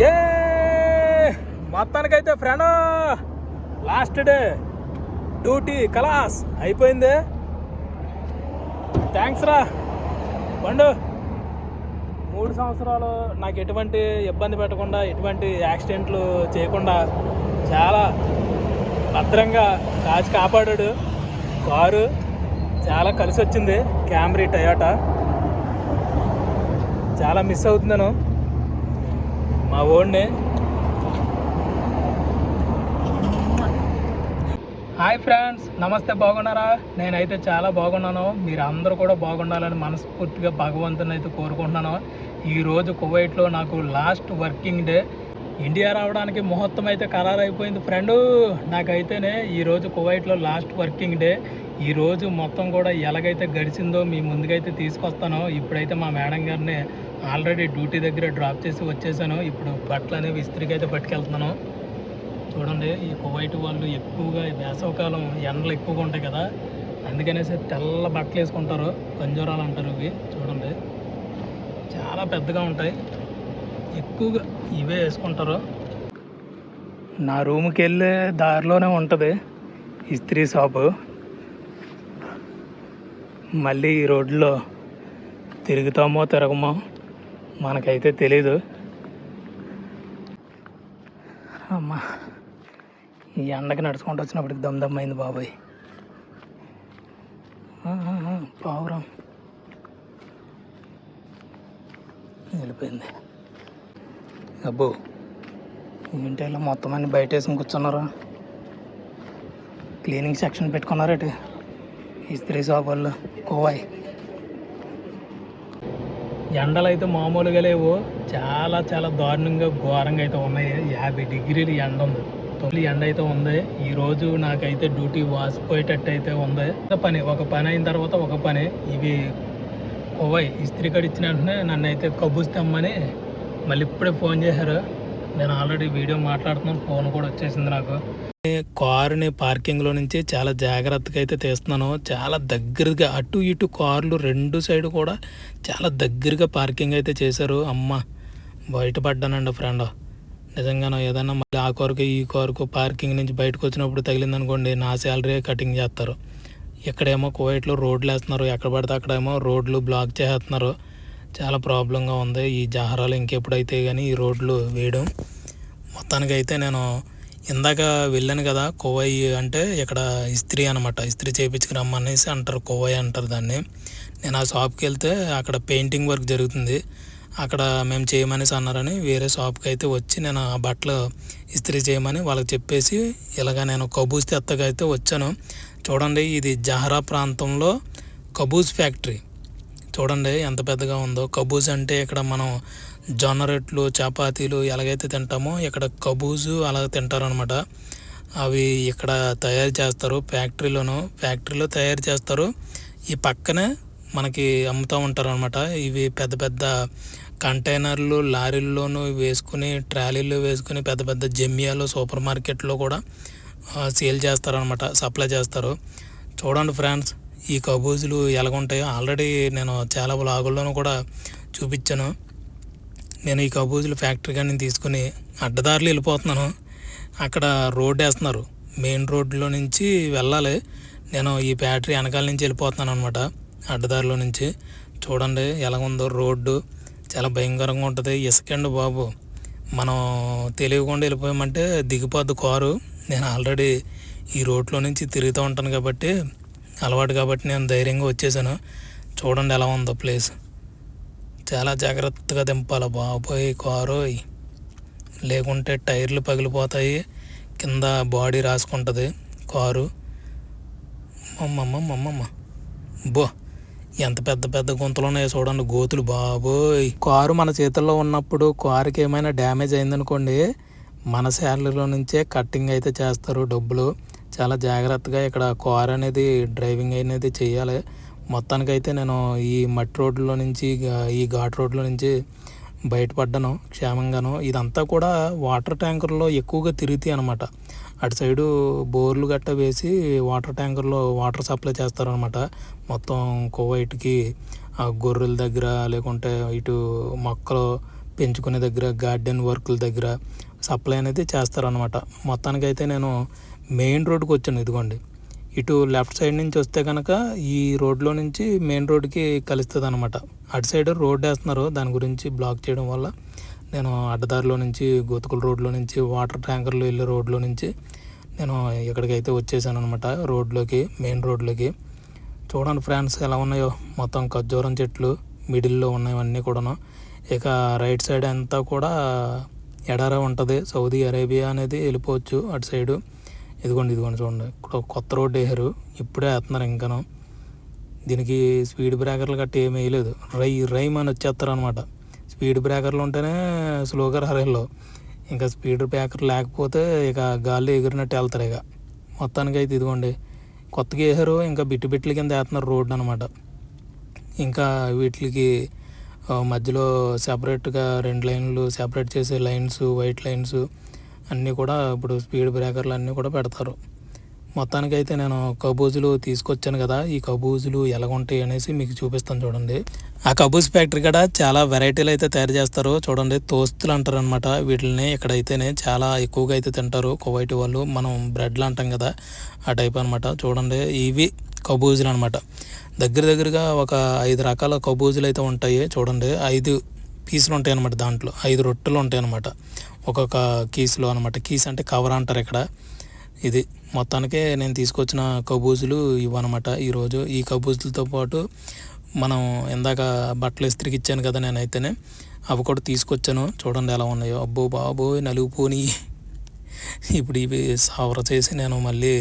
ఏ! మొత్తానికైతే friend last day duty కలాస్ అయిపోయింది. థ్యాంక్స్ రా. పండు మూడు సంవత్సరాలు నాకు ఎటువంటి ఇబ్బంది పెట్టకుండా ఎటువంటి యాక్సిడెంట్లు చేయకుండా చాలా భద్రంగా కాచి కాపాడాడు. కారు చాలా కలిసి వచ్చింది క్యామ్రీ టయోటా చాలా మిస్ అవుతున్నాను మా ఓన్నే హాయ్ ఫ్రెండ్స్ నమస్తే బాగున్నారా? నేనైతే చాలా బాగున్నాను. మీరు అందరూ కూడా బాగుండాలని మనస్ఫూర్తిగా భగవంతుని అయితే కోరుకుంటున్నాను. ఈరోజు కువైట్లో నాకు లాస్ట్ వర్కింగ్ డే. ఇండియా రావడానికి ముహూర్తం అయితే ఖరారైపోయింది ఫ్రెండు. ఫ్రెండ్ నాకైతేనే ఈరోజు కువైట్లో లాస్ట్ వర్కింగ్ డే. ఈరోజు మొత్తం కూడా ఎలాగైతే గడిచిందో మీ ముందుకైతే తీసుకొస్తాను ఇప్పుడైతే మా మేడం గారిని ఆల్రెడీ డ్యూటీ దగ్గర డ్రాప్ చేసి వచ్చేసాను. ఇప్పుడు బట్టలు అనేవి ఇస్త్రీకి అయితే పట్టుకెళ్తున్నాను. చూడండి ఈ కువైట్ వాళ్ళు ఎక్కువగా వేసవకాలం ఎండలు ఎక్కువగా ఉంటాయి కదా. అందుకనేసి తెల్ల బట్టలు వేసుకుంటారు పంజోరాలు అంటారు ఇవి. చూడండి చాలా పెద్దగా ఉంటాయి. ఎక్కువగా ఇవే వేసుకుంటారు. నా రూమ్కి వెళ్ళే దారిలోనే ఉంటుంది ఇస్త్రీ షాపు. మళ్ళీ ఈ రోడ్లో తిరుగుతామో తిరగమో మనకైతే తెలీదు. అమ్మా ఈ ఎండకి నడుచుకుంటూ వచ్చినప్పటికి దమ్ అయింది బాబాయ్. పావురం. వెళ్ళిపోయింది. అబ్బో ఏంటి ఇలా మొత్తం అన్ని బయట వేసుకుని కూర్చున్నారా? క్లీనింగ్ సెక్షన్ పెట్టుకున్నారేటి ఇస్త్రీ షాప్ వాళ్ళు కోవాయి. ఎండలు అయితే మామూలుగా లేవు. చాలా చాలా దారుణంగా ఘోరంగా అయితే ఉన్నాయి. యాభై డిగ్రీలు ఎండ ఉంది. తొలి ఎండ అయితే ఉంది. ఈ రోజు నాకైతే డ్యూటీ వాసిపోయేటట్టు అయితే ఉంది పని ఒక పని అయిన తర్వాత ఒక పని. ఇవి కోవాయి. ఇస్త్రీ కడిచ్చిన వెంటనే నన్ను అయితే కబూస్ తెమ్మని మళ్ళీ ఇప్పుడే ఫోన్ చేశారు. నేను ఆల్రెడీ వీడియో మాట్లాడుతున్నాను. ఫోన్ కూడా వచ్చేసింది నాకు. కారుని పార్కింగ్లో నుంచి చాలా జాగ్రత్తగా అయితే తీస్తున్నాను. చాలా దగ్గరగా అటు ఇటు కార్లు రెండు సైడ్ కూడా చాలా దగ్గరగా పార్కింగ్ అయితే చేశారు. అమ్మ బయటపడ్డానండి ఫ్రెండ్. నిజంగానో ఏదన్నా మళ్ళీ ఆ కారుకు ఈ కారుకు పార్కింగ్ నుంచి బయటకు వచ్చినప్పుడు తగిలిందనుకోండి నా శాలరీ కటింగ్ చేస్తారు. ఇక్కడేమో కోవైట్లో రోడ్లు వేస్తున్నారు ఎక్కడ పడితే అక్కడేమో రోడ్లు బ్లాక్ చేస్తున్నారు చాలా ప్రాబ్లంగా ఉంది. ఈ జహరాలు ఇంకెప్పుడైతే కానీ ఈ రోడ్లు వేయడం. మొత్తానికైతే నేను ఇందాక వెళ్ళాను కదా కోవై అంటే ఇక్కడ ఇస్త్రీ అనమాట. ఇస్త్రీ చేయించుకు రమ్మనేసి అంటారు కొవ్వై అంటారు దాన్ని. నేను ఆ షాప్కి వెళ్తే అక్కడ పెయింటింగ్ వర్క్ జరుగుతుంది. అక్కడ మేము చేయమనేసి అన్నారని వేరే షాప్కి అయితే వచ్చి నేను ఆ బట్టలు ఇస్త్రీ చేయమని వాళ్ళకి చెప్పేసి ఇలాగ నేను కబూజ్ తెత్తగా అయితే వచ్చాను. చూడండి ఇది జహరా ప్రాంతంలో కబూజ్ ఫ్యాక్టరీ. చూడండి ఎంత పెద్దగా ఉందో. కబూజ్ అంటే ఇక్కడ మనం జొన్న రొట్లు చపాతీలు ఎలాగైతే తింటామో ఇక్కడ కబూజు అలా తింటారనమాట అవి ఇక్కడ తయారు చేస్తారు ఫ్యాక్టరీలోను. ఫ్యాక్టరీలో తయారు చేస్తారు. ఈ పక్కనే మనకి అమ్ముతూ ఉంటారు అనమాట ఇవి పెద్ద పెద్ద కంటైనర్లు లారీల్లోనూ వేసుకుని ట్రాలీల్లో వేసుకుని పెద్ద పెద్ద జమ్యాలు సూపర్ మార్కెట్లో కూడా సేల్ చేస్తారనమాట సప్లై చేస్తారు. చూడండి ఫ్రెండ్స్ ఈ కబూజులు ఎలాగుంటాయో ఆల్రెడీ నేను చాలా బ్లాగుల్లోనూ కూడా చూపించాను. నేను ఈ కబూజులు ఫ్యాక్టరీ కానీ తీసుకుని అడ్డదారులు వెళ్ళిపోతున్నాను. అక్కడ రోడ్ వేస్తున్నారు. మెయిన్ రోడ్లో నుంచి వెళ్ళాలి. నేను ఈ ఫ్యాక్టరీ వెనకాల నుంచి వెళ్ళిపోతున్నాను అనమాట అడ్డదారిలో నుంచి. చూడండి ఎలాగుందో రోడ్డు. చాలా భయంకరంగా ఉంటుంది. ఇసుకండి బాబు. మనం తెలియకుండా వెళ్ళిపోయామంటే దిగిపోద్ది కారు. నేను ఆల్రెడీ ఈ రోడ్లో నుంచి తిరుగుతూ ఉంటాను కాబట్టి అలవాటు కాబట్టి నేను ధైర్యంగా వచ్చేసాను. చూడండి ఎలా ఉందో ప్లేస్. చాలా జాగ్రత్తగా దింపాలి బాబోయ్ కారు లేకుంటే టైర్లు పగిలిపోతాయి. కింద బాడీ రాసుకుంటుంది కారు. మమ్మమ్మ అమ్మమ్మ బో ఎంత పెద్ద పెద్ద గుంతలు ఉన్నాయో చూడండి గోతులు బాబోయ్ కారు మన చేతుల్లో ఉన్నప్పుడు కారుకి ఏమైనా డ్యామేజ్ అయిందనుకోండి మన శాలరీలో నుంచే కట్టింగ్ అయితే చేస్తారు డబ్బులు. చాలా జాగ్రత్తగా ఇక్కడ కార్ అనేది డ్రైవింగ్ అనేది చేయాలి. మొత్తానికైతే నేను ఈ మట్టి రోడ్లో నుంచి ఈ ఘాట్ రోడ్లో నుంచి బయటపడ్డాను క్షేమంగాను. ఇదంతా కూడా వాటర్ ట్యాంకర్లో ఎక్కువగా తిరుగుతాయి అనమాట అటు సైడు బోర్లు గట్ట వేసి వాటర్ ట్యాంకర్లో వాటర్ సప్లై చేస్తారనమాట మొత్తం కువైట్కి ఆ గొర్రెల దగ్గర లేకుంటే ఇటు మొక్కలు పెంచుకునే దగ్గర గార్డెన్ వర్కుల దగ్గర సప్లై అనేది చేస్తారనమాట మొత్తానికైతే నేను మెయిన్ రోడ్కి వచ్చాను ఇదిగోండి. ఇటు లెఫ్ట్ సైడ్ నుంచి వస్తే కనుక ఈ రోడ్లో నుంచి మెయిన్ రోడ్కి కలుస్తుంది అనమాట అటు సైడ్ రోడ్ వేస్తున్నారు దాని గురించి బ్లాక్ చేయడం వల్ల. నేను అడ్డదారిలో నుంచి గోతుకుల రోడ్లో నుంచి వాటర్ ట్యాంకర్లు వెళ్ళే రోడ్లో నుంచి నేను ఇక్కడికైతే వచ్చేసాను అనమాట రోడ్లోకి మెయిన్ రోడ్లోకి. చూడండి ఫ్రెండ్స్ ఎలా ఉన్నాయో మొత్తం ఖర్జూరం చెట్లు మిడిల్లో అన్నీ కూడాను. ఇక రైట్ సైడ్ అంతా కూడా ఎడారా ఉంటుంది సౌదీ అరేబియా అనేది వెళ్ళిపోవచ్చు అటు సైడు. ఇదిగోండి ఇదిగోండి చూడండి. ఇక్కడ కొత్త రోడ్డు వేసారు ఇప్పుడే వేస్తున్నారు ఇంకను. దీనికి స్పీడ్ బ్రేకర్లు గట్టి ఏమీ వేయలేదు. రై రైమ్ అని వచ్చేస్తారు అనమాట స్పీడ్ బ్రేకర్లు ఉంటేనే స్లోగా రారేళ్ళు. ఇంకా స్పీడ్ బ్రేకర్ లేకపోతే ఇక గాలి ఎగిరినట్టు వెళ్తారు ఇక. మొత్తానికి అయితే ఇదిగోండి. కొత్తగా వేసారు ఇంకా బిట్టు బిట్ల కింద వేస్తున్నారు రోడ్డు అనమాట ఇంకా వీటికి మధ్యలో సెపరేట్గా రెండు లైన్లు సెపరేట్ చేసే లైన్స్ వైట్ లైన్స్ అన్నీ కూడా ఇప్పుడు స్పీడ్ బ్రేకర్లు అన్నీ కూడా పెడతారు. మొత్తానికైతే నేను కబూజులు తీసుకొచ్చాను కదా ఈ కబూజులు ఎలా ఉంటాయి అనేసి మీకు చూపిస్తాను చూడండి. ఆ కబూజ్ ఫ్యాక్టరీ కూడా చాలా వెరైటీలు అయితే తయారు చేస్తారు. చూడండి తోస్తులు అంటారు అనమాట వీటిని ఇక్కడైతేనే చాలా ఎక్కువగా అయితే తింటారు. కువైట్ వాళ్ళు మనం బ్రెడ్లు అంటాం కదా ఆ టైప్ అనమాట చూడండి ఇవి కబూజులు అనమాట దగ్గర దగ్గరగా ఒక ఐదు రకాల కబూజులు అయితే ఉంటాయి. చూడండి ఐదు పీసులు ఉంటాయి అనమాట దాంట్లో. ఐదు రొట్టెలు ఉంటాయి అనమాట ఒక్కొక్క కీస్లో అనమాట కీస్ అంటే కవర్ అంటారు ఇక్కడ. ఇది మొత్తానికే నేను తీసుకొచ్చిన కబూజులు ఇవన్నమాట ఈరోజు ఈ కబూజులతో పాటు మనం ఇందాక బట్టలు ఇస్త్రికి ఇచ్చాను కదా నేనైతేనే అవి కూడా తీసుకొచ్చాను. చూడండి ఎలా ఉన్నాయో. అబ్బో బాబోయ్ నలుగు పోనీ ఇప్పుడు ఇవి సవర చేసి నేను మళ్ళీ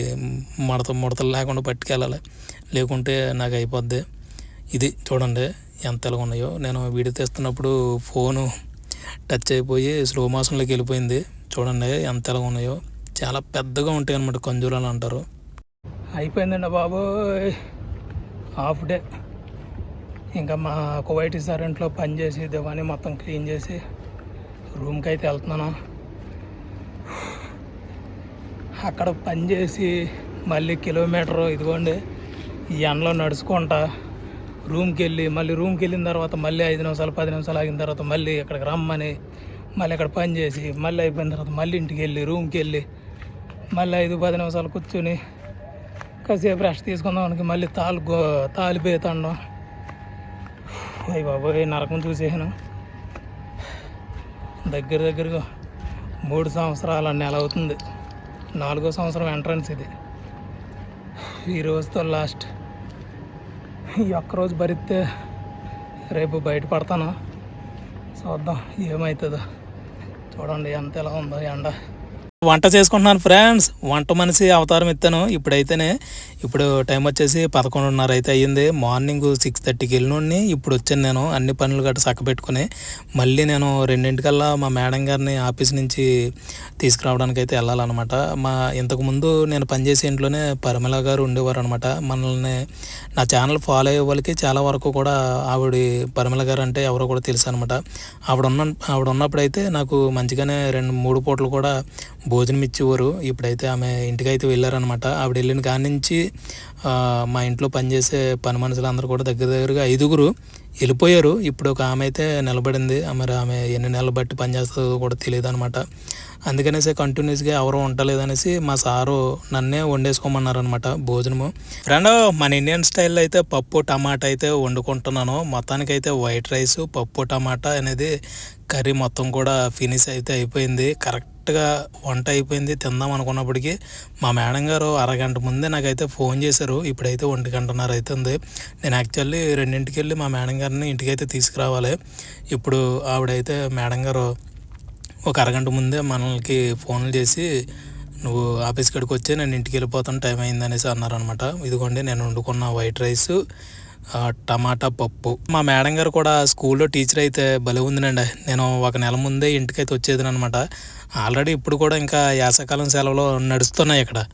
మడత ముడతలు లేకుండా పట్టుకెళ్ళాలి. లేకుంటే నాకు అయిపోద్ది. ఇది చూడండి ఎంత ఎలా ఉన్నాయో నేను వీడియో తీస్తున్నప్పుడు ఫోను టచ్ అయిపోయి స్లో మోషన్లోకి వెళ్ళిపోయింది. చూడండి ఎంత ఎలా ఉన్నాయో. చాలా పెద్దగా ఉంటాయి అన్నమాట కంజూరాలు అంటారు. అయిపోయిందండి బాబోయ్. Half day. ఇంకా మా కువైట్ రెస్టారెంట్లో పని చేసి దివాని మొత్తం క్లీన్ చేసి రూమ్కి అయితే వెళ్తున్నాను. అక్కడ పని చేసి మళ్ళీ కిలోమీటర్ ఇదిగోండి ఈ ఎండలో నడుచుకుంటా. రూమ్కి వెళ్ళి మళ్ళీ రూమ్కి వెళ్ళిన తర్వాత మళ్ళీ ఐదు నిమిషాలు పది నిమిషాలు ఆగిన తర్వాత మళ్ళీ ఇక్కడికి రమ్మని మళ్ళీ అక్కడ పని చేసి మళ్ళీ అయిపోయిన తర్వాత మళ్ళీ ఇంటికి వెళ్ళి రూమ్కి వెళ్ళి మళ్ళీ ఐదు పది నిమిషాలు కూర్చొని కాసేపు రెస్ట్ తీసుకుందాం మళ్ళీ తాలు గో తాలిపోయి అయ్యి బాబోయ్ నరకం చూసేసాను. దగ్గర దగ్గరగా మూడు సంవత్సరాల నెల అవుతుంది. నాలుగో సంవత్సరం ఎంట్రన్స్ ఇది. ఈ రోజుతో లాస్ట్ ఈ ఒక్కరోజు భరిస్తే రేపు బయటపడతాను చూద్దాం ఏమవుతుందో చూడండి ఎంత ఎలా ఉందో ఎండ. వంట చేసుకుంటున్నాను ఫ్రెండ్స్. వంట మనిషి అవతారం ఇస్తాను ఇప్పుడైతేనే ఇప్పుడు టైం వచ్చేసి పదకొండున్నర అయితే అయ్యింది. మార్నింగ్ సిక్స్ థర్టీకి వెళ్ళినోడిని ఇప్పుడు వచ్చాను నేను. అన్ని పనులు గట్రా చక్కబెట్టుకుని మళ్ళీ నేను రెండింటికల్లా మా మేడం గారిని ఆఫీస్ నుంచి తీసుకురావడానికి అయితే వెళ్ళాలన్నమాట. మా ఇంతకుముందు నేను పనిచేసే ఇంట్లోనే పరిమళ గారు ఉండేవారు అనమాట మనల్ని నా ఛానల్ ఫాలో అయ్యే వాళ్ళకి చాలా వరకు కూడా ఆవిడ పరిమళ గారు అంటే ఎవరో కూడా తెలుసు అనమాట ఆవిడ ఉన్న ఆవిడ ఉన్నప్పుడైతే నాకు మంచిగానే రెండు మూడు పూటలు కూడా భోజనం ఇచ్చేవారు ఇప్పుడైతే ఆమె ఇంటికి అయితే వెళ్ళారనమాట ఆవిడ వెళ్ళిన కాడి నుంచి మా ఇంట్లో పనిచేసే పని మనుషులు అందరూ కూడా దగ్గర దగ్గరగా ఐదుగురు వెళ్ళిపోయారు. ఇప్పుడు ఒక ఆమె అయితే నిలబడింది. మరి ఆమె ఎన్ని నెలలు బట్టి పనిచేస్తుందో కూడా తెలియదు అనమాట అందుకనేసి కంటిన్యూస్గా ఎవరు ఉండలేదనేసి మా సారు నన్నే వండేసుకోమన్నారనమాట భోజనము. రెండో మన ఇండియన్ స్టైల్లో అయితే పప్పు టమాటా అయితే వండుకుంటున్నాను. మొత్తానికైతే వైట్ రైస్ పప్పు టమాటా అనేది కర్రీ మొత్తం కూడా ఫినిష్ అయితే అయిపోయింది. కరెక్ట్ కరెక్ట్గా వంట అయిపోయింది తిందాం అనుకున్నప్పటికీ మా మేడం గారు అరగంట ముందే నాకైతే ఫోన్ చేశారు. ఇప్పుడైతే ఒంటి గంటన్నర అవుతుంది నేను యాక్చువల్లీ రెండింటికి వెళ్ళి మా మేడం గారిని ఇంటికైతే తీసుకురావాలి. ఇప్పుడు ఆవిడైతే మేడం గారు ఒక అరగంట ముందే మనల్కి ఫోన్లు చేసి నువ్వు ఆఫీస్ కడికి వచ్చి నేను ఇంటికి వెళ్ళిపోతాను టైం అయిందనేసి అన్నారనమాట ఇదిగోండి నేను వండుకున్న వైట్ రైస్ టమాటా పప్పు. మా మేడం గారు కూడా స్కూల్లో టీచర్ అయితే భలే ఉందినండి. నేను ఒక నెల ముందే ఇంటికైతే వచ్చేది అనమాట ఆల్రెడీ ఇప్పుడు కూడా ఇంకా యాసకాలం సెలవులో నడుస్తున్నాయి ఇక్కడ.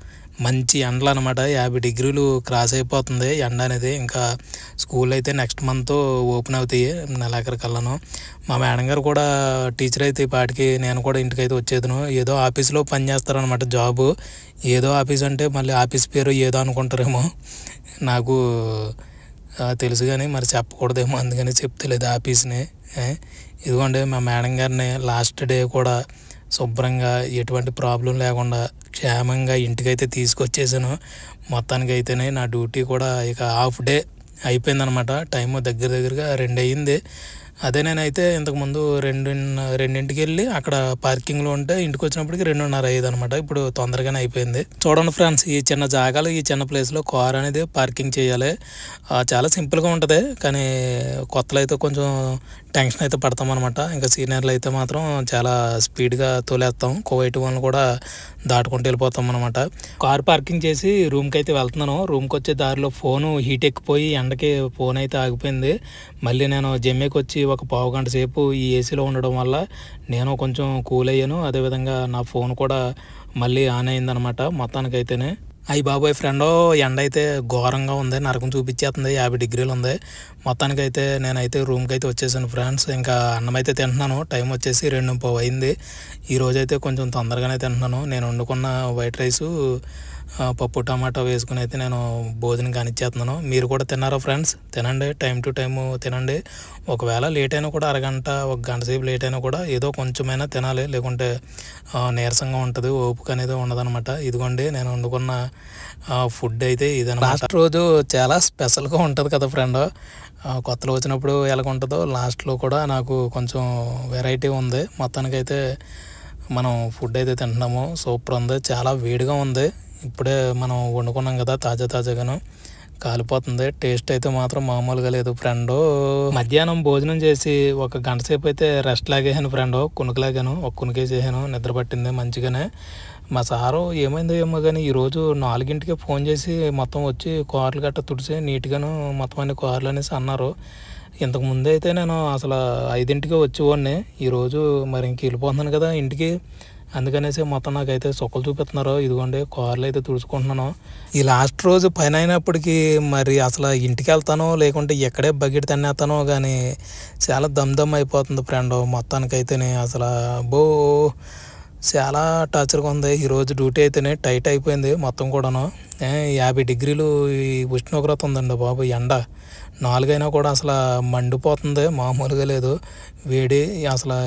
మంచి ఎండలు అనమాట. యాభై డిగ్రీలు క్రాస్ అయిపోతుంది. ఎండ అనేది ఇంకా స్కూల్ అయితే నెక్స్ట్ మంత్ ఓపెన్ అవుతాయి నెలాఖరికల్లాను మా మేడం గారు కూడా టీచర్ అయితే పాటికి నేను కూడా ఇంటికైతే వచ్చేదను. ఏదో ఆఫీస్లో పని చేస్తారనమాట జాబు. ఏదో ఆఫీస్ అంటే మళ్ళీ ఆఫీస్ పేరు ఏదో అనుకుంటారేమో. నాకు తెలుసు కానీ మరి చెప్పకూడదేమో అందుకని చెప్తలేదు ఆఫీస్ని. ఇదిగోండి మా మేడం గారిని లాస్ట్ డే కూడా శుభ్రంగా ఎటువంటి ప్రాబ్లం లేకుండా క్షేమంగా ఇంటికైతే తీసుకొచ్చేసాను. మొత్తానికి అయితేనే నా డ్యూటీ కూడా ఇక హాఫ్ డే అయిపోయిందనమాట. టైం దగ్గర దగ్గరగా రెండు అయ్యింది అదే నేనైతే ఇంతకుముందు రెండు రెండింటికి వెళ్ళి అక్కడ పార్కింగ్లో ఉంటే ఇంటికి వచ్చినప్పటికి రెండున్నర అయ్యేది అనమాట ఇప్పుడు తొందరగానే అయిపోయింది. చూడండి ఫ్రెండ్స్ ఈ చిన్న జాగాలు ఈ చిన్న ప్లేస్లో కార్ అనేది పార్కింగ్ చేయాలి. చాలా సింపుల్గా ఉంటుంది. కానీ కొత్తలో అయితే కొంచెం టెన్షన్ అయితే పడతాం అనమాట ఇంకా సీనియర్లు అయితే మాత్రం చాలా స్పీడ్గా తోలేస్తాం. కోవైట్ వన్ కూడా దాటుకుంటూ వెళ్ళిపోతాం అనమాట కార్ పార్కింగ్ చేసి రూమ్కి అయితే వెళ్తున్నాను. రూమ్కి వచ్చే దారిలో ఫోను హీట్ ఎక్కిపోయి ఎండకి ఫోన్ అయితే ఆగిపోయింది. మళ్ళీ నేను జమ్మేకి వచ్చి ఒక పావు గంట సేపు ఈ ఏసీలో ఉండడం వల్ల నేను కొంచెం కూల్ అయ్యాను. అదేవిధంగా నా ఫోన్ కూడా మళ్ళీ ఆన్ అయిందనమాట మొత్తానికైతేనే. అయ్యి బాబోయ్ ఫ్రెండ్ ఎండ అయితే ఘోరంగా ఉంది. నరకం చూపించేస్తుంది యాభై డిగ్రీలు ఉంది. మొత్తానికైతే నేనైతే రూమ్కి అయితే వచ్చేసాను ఫ్రెండ్స్. ఇంకా అన్నం అయితే తింటున్నాను. టైం వచ్చేసి రెండు పావు అయింది. ఈరోజైతే అయితే కొంచెం తొందరగానే తింటున్నాను. నేను వండుకున్న వైట్ రైసు పప్పు టమాటా వేసుకుని అయితే నేను భోజనం కానిచ్చేస్తున్నాను. మీరు కూడా తిన్నారా ఫ్రెండ్స్? తినండి టైం టు టైం తినండి. ఒకవేళ లేట్ అయినా కూడా అరగంట ఒక గంట సేపు లేట్ అయినా కూడా ఏదో కొంచెమైనా తినాలి. లేకుంటే నీరసంగా ఉంటుంది ఓపిక అనేది ఉండదన్నమాట. ఇదిగోండి నేను వండుకున్న ఫుడ్ అయితే ఇదన్నమాట. లాస్ట్ రోజు చాలా స్పెషల్గా ఉంటుంది కదా ఫ్రెండ్. కొత్తలో వచ్చినప్పుడు ఎలాగుంటుందో లాస్ట్లో కూడా నాకు కొంచెం వెరైటీ ఉంది. మొత్తానికైతే మనం ఫుడ్ అయితే తింటున్నాము. సూపర్ ఉంది చాలా వేడిగా ఉంది. ఇప్పుడే మనం వండుకున్నాం కదా తాజా తాజాగాను. కాలిపోతుంది. టేస్ట్ అయితే మాత్రం మామూలుగా లేదు ఫ్రెండ్. మధ్యాహ్నం భోజనం చేసి ఒక గంట సేపు అయితే రెస్ట్ లాగేసాను ఫ్రెండ్. కునుకులాగాను ఒక కునుకేసేసాను. నిద్ర పట్టింది మంచిగానే. మా సారు ఏమైందో ఏమో కానీ ఈరోజు నాలుగింటికి ఫోన్ చేసి మొత్తం వచ్చి కార్లు గట్ట తుడిచి నీట్గాను మొత్తం అన్ని కార్లు అనేసి అన్నారు. ఇంతకు ముందే అయితే నేను అసలు ఐదింటికి వచ్చేవాడిని. ఈరోజు మరి ఇంక వెళ్ళిపోతున్నాను కదా ఇంటికి. అందుకనేసి మొత్తం నాకైతే సొక్కలు చూపిస్తున్నారు. ఇదిగోండి కార్లు అయితే తుడుచుకుంటున్నాను. ఈ లాస్ట్ రోజు పైన అయినప్పటికీ మరి అసలు ఇంటికి వెళ్తానో లేకుంటే ఎక్కడే బకెట్ తన్నేస్తానో కానీ చాలా దమ్ దమ్ అయిపోతుంది ఫ్రెండ్. మొత్తానికైతేనే అసలు బో చాలా టార్చర్గా ఉంది. ఈరోజు డ్యూటీ అయితేనే టైట్ అయిపోయింది మొత్తం కూడాను. ఏ, యాభై డిగ్రీలు ఈ ఉష్ణోగ్రత ఉందండి బాబు ఎండ. నాలుగైనా కూడా అసలు మండిపోతుంది మామూలుగా లేదు. వేడి అసలు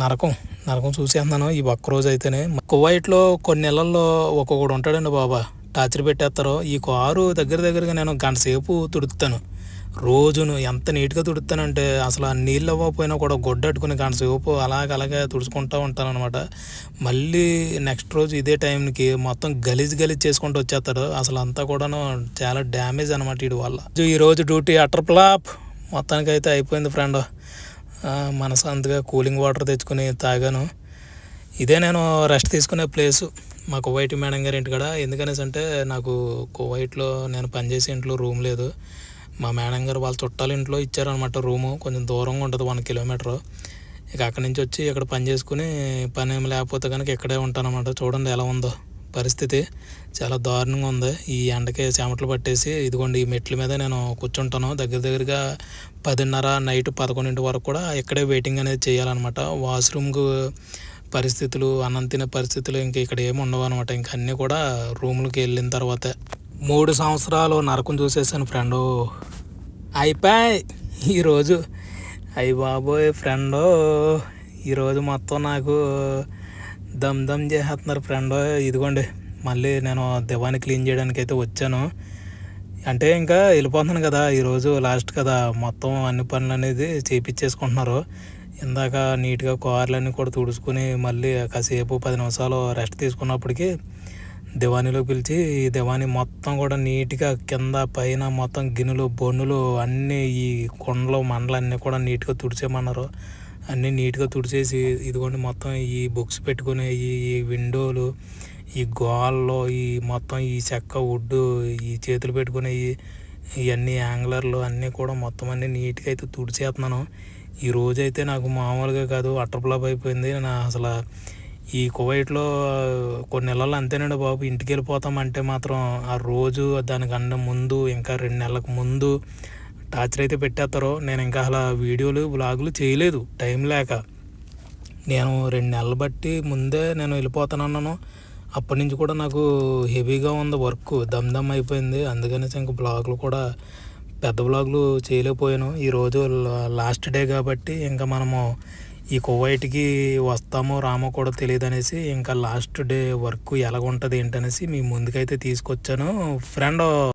నరకం నరకం చూసేస్తున్నాను ఈ ఒక్క రోజు అయితేనే. కువైట్లో కొన్ని నెలల్లో ఒక్కొక్కడు ఉంటాడండి బాబా. టార్చర్ పెట్టేస్తారు. ఈ కారు దగ్గర దగ్గరగా నేను గంట సేపు తుడుతాను. రోజును ఎంత నీట్గా తుడుతానంటే అసలు ఆ నీళ్ళు అవ్వకపోయినా కూడా గొడ్డట్టుకుని గంట సేపు అలాగ అలాగే తుడుచుకుంటూ ఉంటాను అనమాట మళ్ళీ నెక్స్ట్ రోజు ఇదే టైంకి మొత్తం గలీజ్ గలీజ్ చేసుకుంటూ వచ్చేస్తాడు. అసలు అంతా కూడాను చాలా డ్యామేజ్ అనమాట వీడి వల్ల. ఈ రోజు డ్యూటీ అటర్ ప్లాప్ మొత్తానికి అయితే అయిపోయింది ఫ్రెండ్. మనశాంతిగా కూలింగ్ వాటర్ తెచ్చుకుని తాగాను. ఇదే నేను రెస్ట్ తీసుకునే ప్లేసు. మా కువైట్ మేడం గారి ఇంటికాడ. ఎందుకనేసి అంటే నాకు కువైట్లో నేను పనిచేసే ఇంట్లో రూమ్ లేదు. మా మేడం గారు వాళ్ళ చుట్టాల ఇంట్లో ఇచ్చారనమాట రూము. కొంచెం దూరంగా ఉంటుంది వన్ కిలోమీటర్. ఇక అక్కడి నుంచి వచ్చి ఇక్కడ పని చేసుకుని పని లేకపోతే కనుక ఇక్కడే ఉంటానమాట చూడండి ఎలా ఉందో. పరిస్థితి చాలా దారుణంగా ఉంది. ఈ ఎండకి చెమటలు పట్టేసి ఇదిగోండి ఈ మెట్ల మీద నేను కూర్చుంటాను. దగ్గర దగ్గరగా పదిన్నర నైట్ పదకొండింటి వరకు కూడా ఇక్కడే వెయిటింగ్ అనేది చేయాలన్నమాట. వాష్రూమ్కు పరిస్థితులు అన్నం తినే పరిస్థితులు ఇంక ఇక్కడ ఏమి ఉండవు అనమాట ఇంక అన్నీ కూడా రూమ్లకి వెళ్ళిన తర్వాత. మూడు సంవత్సరాలు నరకం చూసేసాను ఫ్రెండు. అయిపోయి ఈరోజు. అయ్యి బాబోయ్ ఫ్రెండు ఈరోజు మొత్తం నాకు దమ్ దమ్ చేసేస్తున్నారు ఫ్రెండ్. ఇదిగోండి మళ్ళీ నేను దివాని క్లీన్ చేయడానికి అయితే వచ్చాను. అంటే ఇంకా వెళ్ళిపోతున్నాను కదా ఈరోజు లాస్ట్ కదా మొత్తం అన్ని పనులు అనేది చేపించేసుకుంటున్నారు ఇందాక నీట్గా కార్లన్నీ కూడా తుడుచుకుని మళ్ళీ కాసేపు పది నిమిషాలు రెస్ట్ తీసుకున్నప్పటికీ దివానీలో పిలిచి ఈ దివానీ మొత్తం కూడా నీట్గా కింద పైన మొత్తం గిన్నెలు బొన్నులు అన్నీ ఈ కొండలు మండలన్నీ కూడా నీట్గా తుడిచేయమన్నారు. అన్నీ నీట్గా తుడిచేసి ఇదిగోండి మొత్తం ఈ బుక్స్ పెట్టుకునే ఈ విండోలు ఈ గోల్లో ఈ మొత్తం ఈ చెక్క వుడ్ ఈ చేతులు పెట్టుకునే ఇవన్నీ యాంగ్లర్లు అన్నీ కూడా మొత్తం అన్నీ నీట్గా అయితే తుడిచేస్తున్నాను ఈ రోజైతే నాకు మామూలుగా కాదు అట్టర్ప్లాప్ అయిపోయింది. నా అసలు ఈ కువైట్లో కొన్ని నెలలు అంతేనండి బాబు. ఇంటికి వెళ్ళిపోతాం అంటే మాత్రం ఆ రోజు దానికన్నా ముందు ఇంకా రెండు నెలలకు ముందు టార్చర్ అయితే పెట్టేస్తారు నేను ఇంకా అలా వీడియోలు బ్లాగులు చేయలేదు. టైం లేక. నేను రెండు నెలలు బట్టి ముందే నేను వెళ్ళిపోతానన్నాను. అప్పటి నుంచి కూడా నాకు హెవీగా ఉంది వర్క్. దమ్ దమ్ అయిపోయింది. అందుకనేసి ఇంక బ్లాగులు కూడా పెద్ద బ్లాగులు చేయలేకపోయాను. ఈరోజు లాస్ట్ డే కాబట్టి ఇంకా మనము ఈ కువైట్కి వస్తామో రామో కూడా తెలియదు అనేసి ఇంకా లాస్ట్ డే వర్క్ ఎలాగుంటుంది ఏంటనేసి మీ ముందుకైతే తీసుకొచ్చాను. ఫ్రెండ్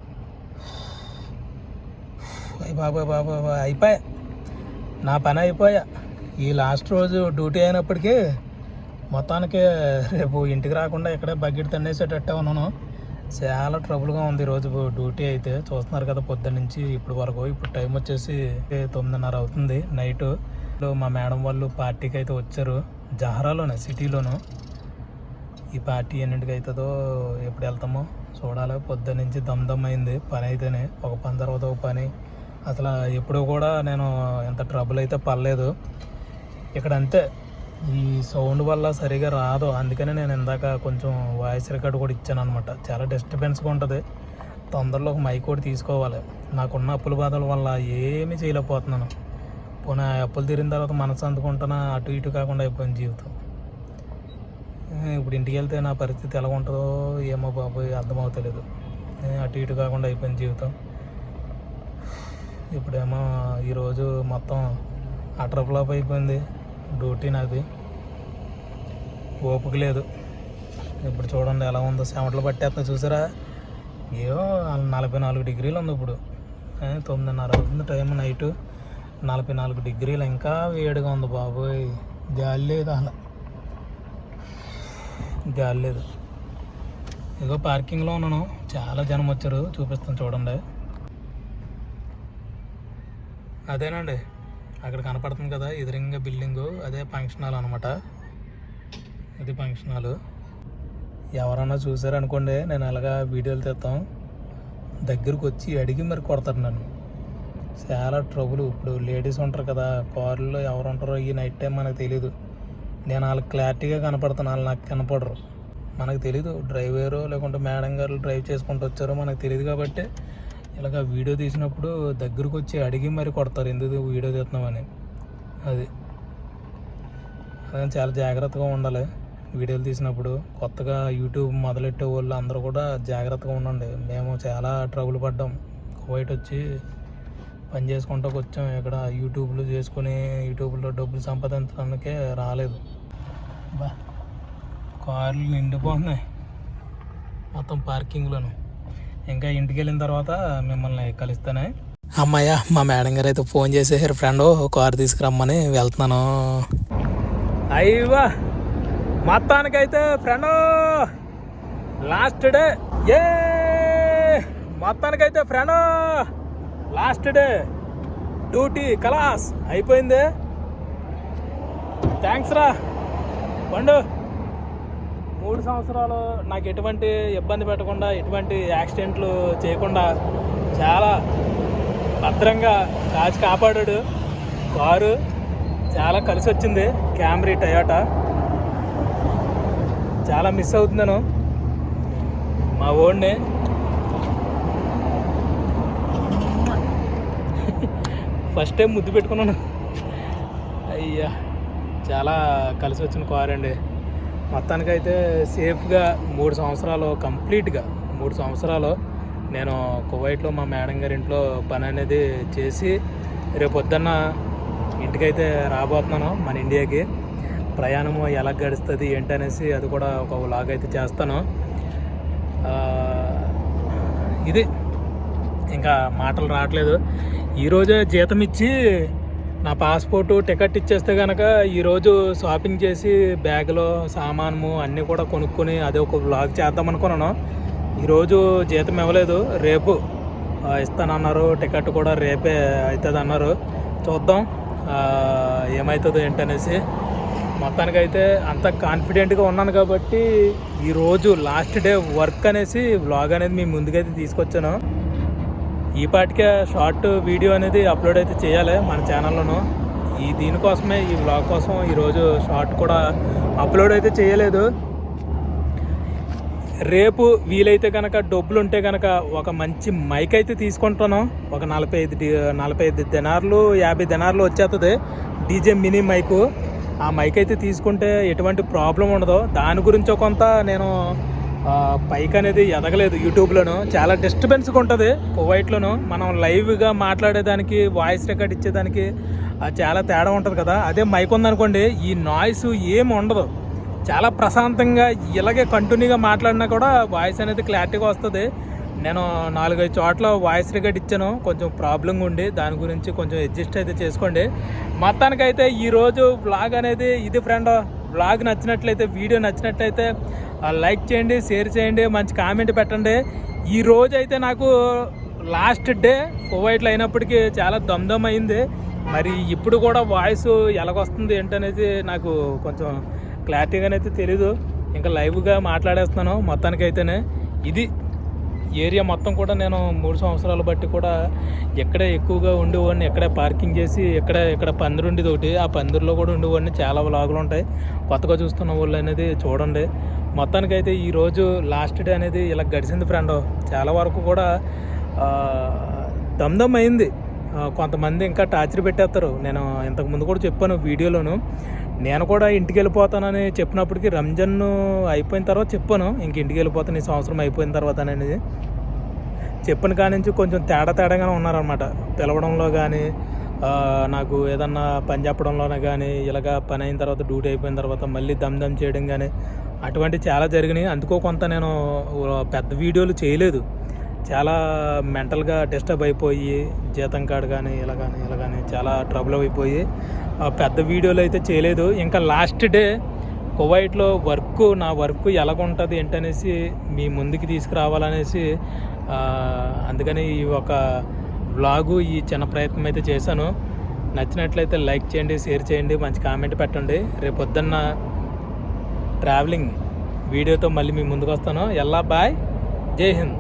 బాబా బాబా అయిపోయా. నా పని అయిపోయా. ఈ లాస్ట్ రోజు డ్యూటీ అయినప్పటికీ మొత్తానికి రేపు ఇంటికి రాకుండా ఇక్కడే బకెట్ తన్నేసేటట్టే ఉన్నాను. చాలా ట్రబుల్గా ఉంది ఈరోజు డ్యూటీ అయితే. చూస్తున్నారు కదా పొద్దున్న నుంచి ఇప్పుడు వరకు. ఇప్పుడు టైం వచ్చేసి తొమ్మిదిన్నర అవుతుంది నైట్. మా మేడం వాళ్ళు పార్టీకి అయితే వచ్చారు జహరాలోనే సిటీలోను. ఈ పార్టీ ఎన్నింటికి అవుతుందో ఎప్పుడు వెళ్తామో చూడాలి. పొద్దున్న నుంచి దమ్ దమ్ అయింది పని అయితేనే. ఒక పని తర్వాత ఒక పని. అసలు ఎప్పుడు కూడా నేను ఎంత ట్రబుల్ అయితే పడలేదు. ఇక్కడ అంతే. ఈ సౌండ్ వల్ల సరిగా రాదు. అందుకనే నేను ఇందాక కొంచెం వాయిస్ రికార్డ్ కూడా ఇచ్చాను అనమాట చాలా డిస్టర్బెన్స్గా ఉంటుంది. తొందరలో ఒక మైక్ కూడా తీసుకోవాలి. నాకున్న అప్పుల బాధల వల్ల ఏమీ చేయలేకపోతున్నాను. పోనీ ఆ అప్పులు తీరిన తర్వాత మనసు అందుకుంటున్నా అటు ఇటు కాకుండా అయిపోయింది జీవితం. ఇప్పుడు ఇంటికి వెళ్తే నా పరిస్థితి ఎలా ఉంటుందో ఏమో బాబోయ్ అర్థమవుతలేదు. అటు ఇటు కాకుండా అయిపోయింది జీవితం. ఇప్పుడేమో ఈరోజు మొత్తం అటర్ ఫ్లాప్ అయిపోయింది. డ్యూటీ నాది. ఓపిక లేదు. ఇప్పుడు చూడండి ఎలా ఉందో. చెమటలు పట్టేస్తా చూసారా? ఏవో నలభై నాలుగు డిగ్రీలు ఉంది ఇప్పుడు. తొమ్మిదిన్నర అవుతుంది టైం నైట్. నలభై నాలుగు డిగ్రీలు ఇంకా వేడిగా ఉంది బాబోయ్. గాలి లేదు అలా గాలి లేదు. ఇదిగో పార్కింగ్లో ఉన్నాను. చాలా జనం వచ్చారు. చూపిస్తాను చూడండి. అదేనండి. అక్కడ కనపడుతుంది కదా ఎదురింగా బిల్డింగు. అదే ఫంక్షన్ హాల్ అనమాట ఇది ఫంక్షన్ హాల్. ఎవరన్నా చూసారనుకోండి నేను అలాగా వీడియోలు తీస్తాం. దగ్గరకు వచ్చి అడిగి మరి కొడతారు నన్ను. చాలా ట్రబుల్ ఇప్పుడు లేడీస్ ఉంటారు కదా కార్లో ఎవరు ఉంటారో ఈ నైట్ టైం మనకు తెలియదు నేను వాళ్ళకి క్లారిటీగా కనపడతాను వాళ్ళు నాకు కనపడరు. మనకు తెలీదు డ్రైవరు లేకుంటే మేడం గారు డ్రైవ్ చేసుకుంటూ వచ్చారో మనకు తెలియదు కాబట్టి ఇలాగ వీడియో తీసినప్పుడు దగ్గరకు వచ్చి అడిగి మరి కొడతారు ఎందుకు వీడియో తీస్తున్నామని అది. అదే చాలా జాగ్రత్తగా ఉండాలి. వీడియోలు తీసినప్పుడు కొత్తగా యూట్యూబ్ మొదలెట్టే వాళ్ళు అందరూ కూడా జాగ్రత్తగా ఉండండి. మేము చాలా ట్రబుల్ పడ్డాం. కువైట్ వచ్చి పని చేసుకుంటూ వచ్చాం. ఇక్కడ యూట్యూబ్లో చేసుకుని యూట్యూబ్లో డబ్బులు సంపాదించడానికే రాలేదు. బా కార్లు నిండిపోతున్నాయి. మొత్తం పార్కింగ్లోను. ఇంకా ఇంటికి వెళ్ళిన తర్వాత మిమ్మల్ని కలుస్తానే. అమ్మాయ్య మా మేడం గారు అయితే ఫోన్ చేసేసారు ఫ్రెండ్ కార్ తీసుకురమ్మని వెళ్తున్నాను. అయ్యవా మొత్తానికైతే ఫ్రెండ్ లాస్ట్ డే. ఏ మొత్తానికైతే ఫ్రెండ్ లాస్ట్ డే. డ్యూటీ కలాస్ అయిపోయింది. థ్యాంక్స్ రా పండు మూడు సంవత్సరాలు నాకు ఎటువంటి ఇబ్బంది పెట్టకుండా ఎటువంటి యాక్సిడెంట్లు చేయకుండా చాలా భద్రంగా కాచి కాపాడాడు. కారు చాలా కలిసి వచ్చింది క్యామ్రీ టయోటా చాలా మిస్ అవుతున్నాను మా ఓడిని ఫస్ట్ టైం ముద్దు పెట్టుకున్నాను. అయ్యా చాలా కలిసి వచ్చిన కారు అండి. మొత్తానికైతే సేఫ్గా మూడు సంవత్సరాలు కంప్లీట్గా మూడు సంవత్సరాలు నేను కువైట్లో మా మేడం గారి ఇంట్లో పని అనేది చేసి రేపు పొద్దున్న ఇంటికైతే రాబోతున్నాను మన ఇండియాకి. ప్రయాణము ఎలా గడుస్తుంది ఏంటనేసి అది కూడా ఒక లాగ్ అయితే చేస్తాను. ఇది. ఇంకా మాటలు రావట్లేదు. ఈరోజే జీతం ఇచ్చి నా పాస్పోర్టు టికెట్ ఇచ్చేస్తే కనుక ఈరోజు షాపింగ్ చేసి బ్యాగ్లో సామాను అన్నీ కూడా కొనుక్కొని అదే ఒక వ్లాగ్ చేద్దాం అనుకున్నాను. ఈరోజు జీతం ఇవ్వలేదు. రేపు ఇస్తానన్నారు. టికెట్ కూడా రేపే అవుతుంది అన్నారు చూద్దాం ఏమవుతుందో ఏంటనేసి. మొత్తానికైతే అంత కాన్ఫిడెంట్గా ఉన్నాను కాబట్టి ఈరోజు లాస్ట్ డే వర్క్ అనేసి వ్లాగ్ అనేది మీ ముందుకైతే తీసుకొచ్చాను. ఈ పాటికే షార్ట్ వీడియో అనేది అప్లోడ్ అయితే చేయాలి మన ఛానల్లోను. ఈ దీనికోసమే ఈ వ్లాగ్ కోసం ఈరోజు షార్ట్ కూడా అప్లోడ్ అయితే చేయలేదు. రేపు వీలైతే కనుక డబ్బులు ఉంటే కనుక ఒక మంచి మైక్ అయితే తీసుకుంటాను. ఒక నలభై ఐదు డి- నలభై ఐదు దినార్లు యాభై దినార్లు వచ్చేస్తుంది డీజే మినీ మైకు. ఆ మైక్ అయితే తీసుకుంటే ఎటువంటి ప్రాబ్లం ఉండదు. దాని గురించో కొంత నేను పైకి అనేది ఎదగలేదు. యూట్యూబ్లోను చాలా డిస్టర్బెన్స్గా ఉంటుంది. కువైట్లోను మనం లైవ్గా మాట్లాడేదానికి వాయిస్ రికార్డ్ ఇచ్చేదానికి చాలా తేడా ఉంటుంది కదా. అదే మైక్ ఉందనుకోండి ఈ నాయిస్ ఏమి ఉండదు. చాలా ప్రశాంతంగా ఇలాగే కంటిన్యూగా మాట్లాడినా కూడా వాయిస్ అనేది క్లారిటీగా వస్తుంది. నేను నాలుగైదు చోట్ల వాయిస్ రికార్డ్ ఇచ్చాను. కొంచెం ప్రాబ్లంగా ఉండి దాని గురించి కొంచెం అడ్జస్ట్ అయితే చేసుకోండి. మొత్తానికైతే ఈరోజు బ్లాగ్ అనేది ఇది ఫ్రెండ్ వ్లాగ్ నచ్చినట్లయితే వీడియో నచ్చినట్లయితే లైక్ చేయండి షేర్ చేయండి మంచి కామెంట్ పెట్టండి. ఈ రోజు అయితే నాకు లాస్ట్ డే కువైట్లో అయినప్పటికీ చాలా దమ్దమ్ అయింది. మరి ఇప్పుడు కూడా వాయిస్ ఎలాగొస్తుంది ఏంటనేది నాకు కొంచెం క్లారిటీగానైతే తెలీదు. ఇంకా లైవ్గా మాట్లాడేస్తున్నాను మొత్తానికైతేనే. ఇది ఏరియా మొత్తం కూడా నేను మూడు సంవత్సరాలు బట్టి కూడా ఎక్కడే ఎక్కువగా ఉండేవాడిని ఎక్కడే పార్కింగ్ చేసి ఎక్కడ ఇక్కడ పందిరి ఉండేది ఒకటి. ఆ పందిరిలో కూడా ఉండేవాడిని. చాలా వ్లాగులు ఉంటాయి. కొత్తగా చూస్తున్న వాళ్ళు అనేది చూడండి. మొత్తానికైతే ఈరోజు లాస్ట్ డే అనేది ఇలా గడిచింది ఫ్రెండ్. చాలా వరకు కూడా దమ్దమ్ అయింది. కొంతమంది ఇంకా టార్చర్ పెట్టేస్తారు. నేను ఇంతకుముందు కూడా చెప్పాను వీడియోలోను. నేను కూడా ఇంటికి వెళ్ళిపోతానని చెప్పినప్పటికీ రంజాన్ అయిపోయిన తర్వాత చెప్పాను. ఇంక ఇంటికి వెళ్ళిపోతాను ఈ సంవత్సరం అయిపోయిన తర్వాత అనేది. చెప్పిన కాడి నుంచి కొంచెం తేడా తేడాగానే ఉన్నారనమాట పిలవడంలో కానీ నాకు ఏదన్నా పని చెప్పడంలోనే కానీ ఇలాగ పని అయిన తర్వాత డ్యూటీ అయిపోయిన తర్వాత మళ్ళీ దమ్ దమ్ చేయడం కానీ అటువంటి చాలా జరిగినాయి. అందుకో కొంత నేను పెద్ద వీడియోలు చేయలేదు. చాలా మెంటల్గా డిస్టర్బ్ అయిపోయి జీతం కార్డు కానీ ఇలా కానీ ఇలా కానీ చాలా ట్రబుల్ అయిపోయి పెద్ద వీడియోలు అయితే చేయలేదు. ఇంకా లాస్ట్ డే కువైట్లో వర్క్ నా వర్క్ ఎలాగుంటుంది ఏంటనేసి మీ ముందుకి తీసుకురావాలనేసి అందుకని ఈ ఒక వ్లాగు ఈ చిన్న ప్రయత్నం అయితే చేశాను. నచ్చినట్లయితే లైక్ చేయండి షేర్ చేయండి మంచి కామెంట్ పెట్టండి. రేపు పొద్దున్న ట్రావెలింగ్ వీడియోతో మళ్ళీ మీ ముందుకు వస్తాను. ఎల్లా బాయ్. జై హింద్.